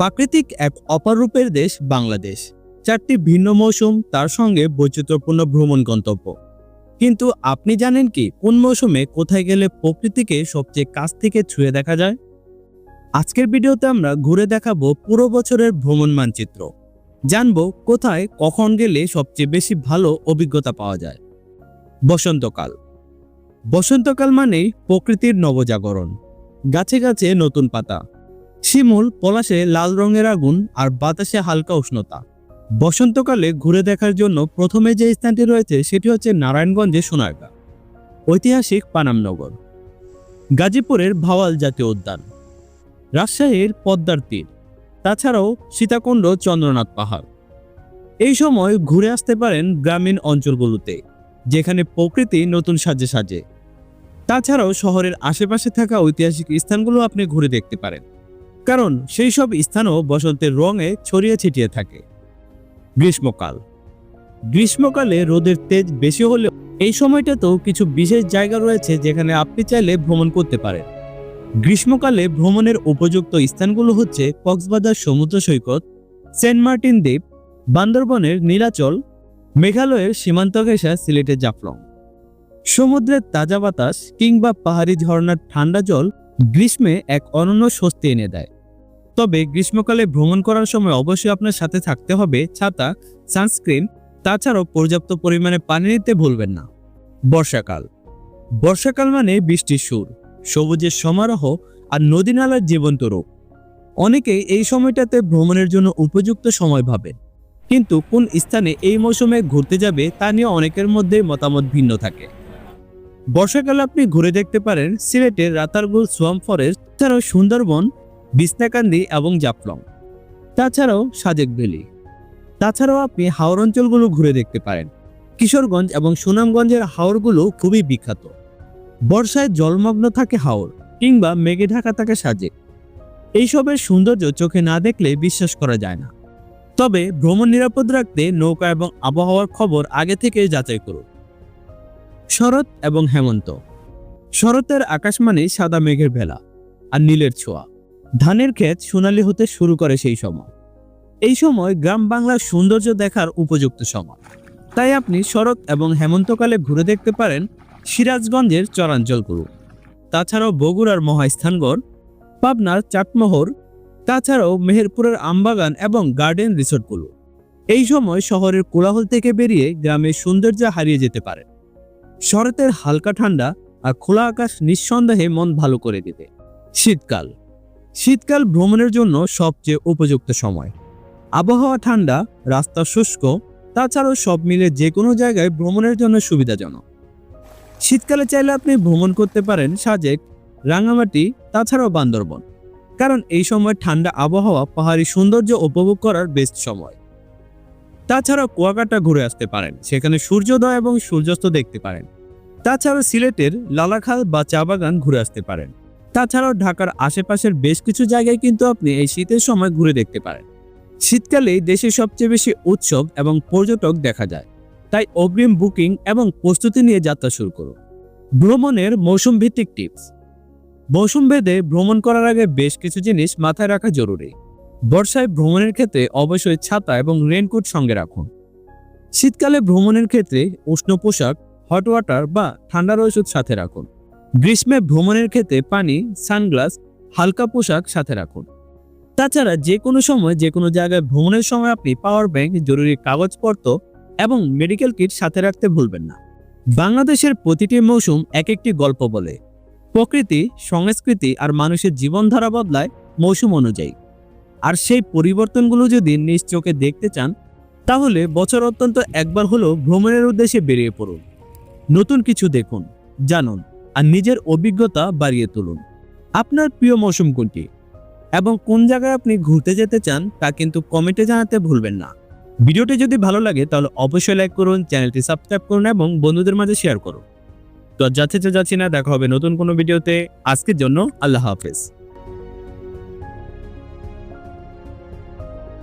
প্রাকৃতিক এক অপারূপের দেশ বাংলাদেশ। চারটি ভিন্ন মৌসুম, তার সঙ্গে বৈচিত্র্যপূর্ণ ভ্রমণ গন্তব্য। কিন্তু আপনি জানেন কি, কোন মৌসুমে কোথায় গেলে প্রকৃতিকে সবচেয়ে কাছ থেকে ছুঁয়ে দেখা যায়? আজকের ভিডিওতে আমরা ঘুরে দেখাবো পুরো বছরের ভ্রমণ মানচিত্র। জানব কোথায় কখন গেলে সবচেয়ে বেশি ভালো অভিজ্ঞতা পাওয়া যায়। বসন্তকাল। বসন্তকাল মানেই প্রকৃতির নবজাগরণ। গাছে গাছে নতুন পাতা। শিমুল পলাশে লাল রঙের আগুন আর বাতাসে হালকা উষ্ণতা। বসন্তকালে ঘুরে দেখার জন্য প্রথমে যে স্থানটি রয়েছে সেটি হচ্ছে নারায়ণগঞ্জের সোনারগাঁ, ঐতিহাসিক পানামনগর। গাজীপুরের ভাওয়াল জাতীয় উদ্যান। রাজশাহীর পদ্মার তীর, তাছাড়াও সীতাকুণ্ড চন্দ্রনাথ পাহাড়। এই সময় ঘুরে আসতে পারেন গ্রামীণ অঞ্চলগুলোতে, যেখানে প্রকৃতি নতুন সাজে সাজে। তাছাড়াও শহরের আশেপাশে থাকা ঐতিহাসিক স্থানগুলো আপনি ঘুরে দেখতে পারেন। কারণ সেই সব স্থানও বসন্তের রঙে ছড়িয়ে ছিটিয়ে থাকে। গ্রীষ্মকাল। গ্রীষ্মকালে রোদের তেজ বেশি হলেও এই সময়টাতেও কিছু বিশেষ জায়গা রয়েছে যেখানে আপনি চাইলে ভ্রমণ করতে পারেন। গ্রীষ্মকালে ভ্রমণের উপযুক্ত স্থানগুলো হচ্ছে কক্সবাজার সমুদ্র সৈকত, সেন্ট মার্টিন দ্বীপ, বান্দরবনের নীলাচল, মেঘালয়ের সীমান্ত ঘেঁষা সিলেটের জাফলং। সমুদ্রের তাজা বাতাস কিংবা পাহাড়ি ঝর্ণার ঠান্ডা জল গ্রীষ্মে এক অনন্য স্বস্তি এনে দেয়। তবে গ্রীষ্মকালে ভ্রমণ করার সময় অবশ্যই আপনার সাথে থাকতে হবে ছাতা, সানস্ক্রিন, তাছাড়াও পর্যাপ্ত পরিমাণে পানি নিতে ভুলবেন না। বর্ষাকাল। বর্ষাকাল মানে বৃষ্টির সুর, সবুজের সমারোহ আর নদী নালার জীবন্ত রূপ। অনেকেই এই সময়টাতে ভ্রমণের জন্য উপযুক্ত সময় ভাবে কিন্তু কোন স্থানে এই মৌসুমে ঘুরতে যাবে তা নিয়ে অনেকের মধ্যে মতামত ভিন্ন থাকে। বর্ষাকালে আপনি ঘুরে দেখতে পারেন সিলেটের রাতারগুল সোয়াম ফরেস্ট ছাড়াও সুন্দরবন বিছনাকান্দি এবং জাফলং। তাছাড়াও সাজেক ভ্যালি। তাছাড়াও আপনি হাওর অঞ্চলগুলো ঘুরে দেখতে পারেন। কিশোরগঞ্জ এবং সুনামগঞ্জের হাওরগুলো খুবই বিখ্যাত। বর্ষায় জলমগ্ন থাকে হাওর, কিংবা মেঘে ঢাকা থাকে সাজেক। এইসবের সৌন্দর্য চোখে না দেখলে বিশ্বাস করা যায় না। তবে ভ্রমণ নিরাপদ রাখতে নৌকা এবং আবহাওয়ার খবর আগে থেকে যাচাই করুন। শরৎ এবং হেমন্ত। শরতের আকাশ মানে সাদা মেঘের ভেলা আর নীলের ছোঁয়া। ধানের ক্ষেত সোনালি হতে শুরু করে সেই সময়। এই সময় গ্রাম বাংলার সৌন্দর্য দেখার উপযুক্ত সময়। তাই আপনি শরৎ এবং হেমন্তকালে ঘুরে দেখতে পারেন সিরাজগঞ্জের চরাঞ্চলগুলো তাছাড়াও বগুড়ার মহাস্থানগড়, পাবনার চাটমোহর, তাছাড়াও মেহেরপুরের আমবাগান এবং গার্ডেন রিসোর্টগুলো। এই সময় শহরের কোলাহল থেকে বেরিয়ে গ্রামের সৌন্দর্য হারিয়ে যেতে পারে। শরতের হালকা ঠান্ডা আর খোলা আকাশ নিঃসন্দেহে মন ভালো করে দিতে শীতকাল। শীতকাল ভ্রমণের জন্য সবচেয়ে উপযুক্ত সময়। আবহাওয়া ঠান্ডা, রাস্তা শুষ্ক, তাছাড়াও সব মিলে যে কোনো জায়গায় ভ্রমণের জন্য সুবিধাজনক। শীতকালে চাইলে আপনি ভ্রমণ করতে পারেন সাজেক, রাঙামাটি, তাছাড়াও বান্দরবন। কারণ এই সময় ঠান্ডা আবহাওয়া, পাহাড়ি সৌন্দর্য উপভোগ করার বেস্ট সময়। তাছাড়াও কুয়াকাটা ঘুরে আসতে পারেন। সেখানে সূর্যোদয় এবং সূর্যাস্ত দেখতে পারেন। তাছাড়া সিলেটের লালাখাল বা চা বাগান ঘুরে আসতে পারেন। তাছাড়াও ঢাকার আশেপাশের বেশ কিছু জায়গায় কিন্তু আপনি এই শীতের সময় ঘুরে দেখতে পারেন। শীতকালে দেশে সবচেয়ে বেশি উৎসব এবং পর্যটক দেখা যায়। তাই অগ্রিম বুকিং এবং প্রস্তুতি নিয়ে যাত্রা শুরু করুন। ভ্রমণের মৌসুম ভিত্তিক টিপস। মৌসুম ভেদে ভ্রমণ করার আগে বেশ কিছু জিনিস মাথায় রাখা জরুরি। বর্ষায় ভ্রমণের ক্ষেত্রে অবশ্যই ছাতা এবং রেনকোট সঙ্গে রাখুন। শীতকালে ভ্রমণের ক্ষেত্রে উষ্ণ পোশাক হট ওয়াটার বা ঠান্ডার ওষুধ সাথে রাখুন। গ্রীষ্মে ভ্রমণের ক্ষেত্রে পানি, সানগ্লাস, হালকা পোশাক সাথে রাখুন। তাছাড়া যে কোনো সময় যে কোনো জায়গায় ভ্রমণের সময় আপনি পাওয়ার ব্যাংক জরুরি কাগজপত্র এবং মেডিকেল কিট সাথে রাখতে ভুলবেন না। বাংলাদেশের প্রতিটি মৌসুম এক একটি গল্প বলে। প্রকৃতি, সংস্কৃতি আর মানুষের জীবনধারা বদলায় মৌসুম অনুযায়ী। আর সেই পরিবর্তনগুলো যদি নিজ চোখে দেখতে চান, তাহলে বছর অত্যন্ত একবার হলেও ভ্রমণের উদ্দেশ্যে বেরিয়ে পড়ুন। নতুন কিছু দেখুন, জানুন আর নিজের অভিজ্ঞতা বাড়িয়ে তুলুন। আপনার প্রিয় মৌসুম কোনটি এবং কোন জায়গায় আপনি ঘুরতে যেতে চান তা কিন্তু কমেন্টে জানাতে ভুলবেন না। ভিডিওটি যদি ভালো লাগে তাহলে অবশ্যই লাইক করুন, চ্যানেলটি সাবস্ক্রাইব করুন এবং বন্ধুদের মাঝে শেয়ার করুন। তো যাচ্ছে যাচ্ছি না, দেখা হবে নতুন কোনো ভিডিওতে। আজকের জন্য আল্লাহ হাফেজ।